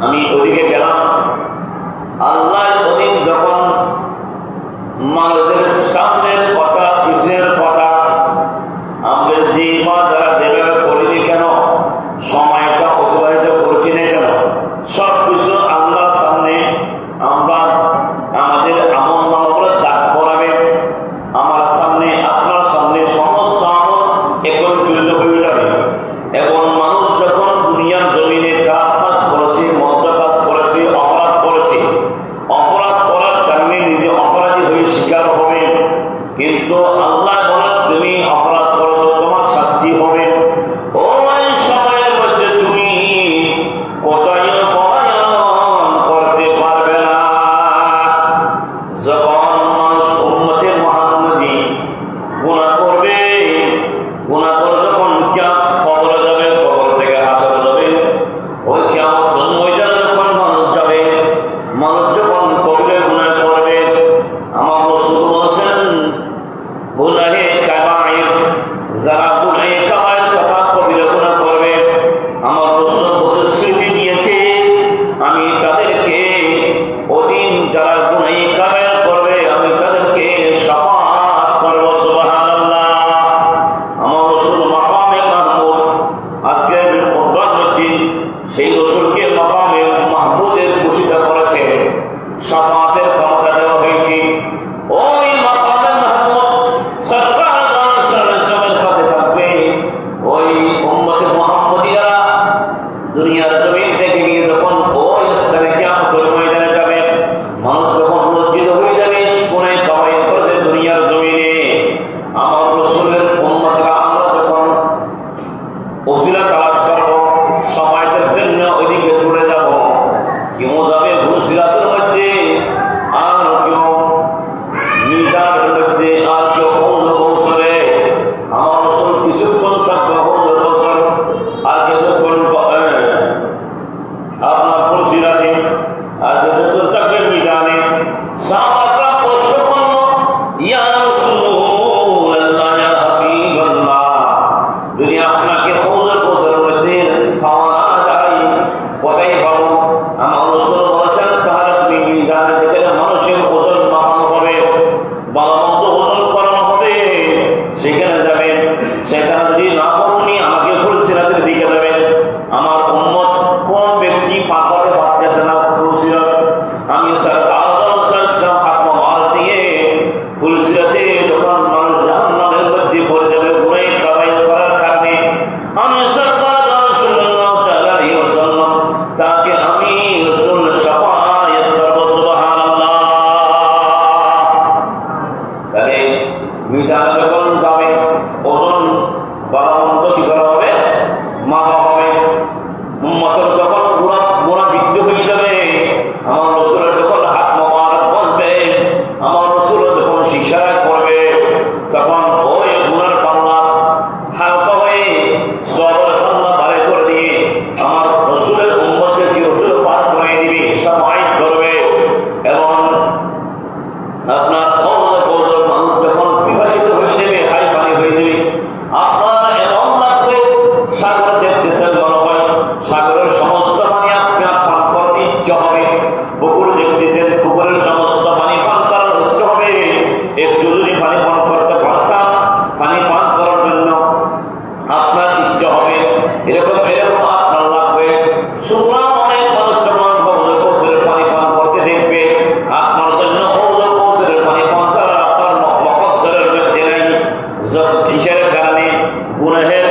আমি ওদিকে গেলাম। আল্লাহ ওদিন যখন মানুষদের সামনে সাফাতের ক্ষমতা দেওয়া হয়েছে। ওই মাকামের মাহমুদ সরকার সাল্লামের থাকবে। ওই উম্মতে মোহাম্মদিয়া দুনিয়ার জমি Nos जब इशारा खाने गुण है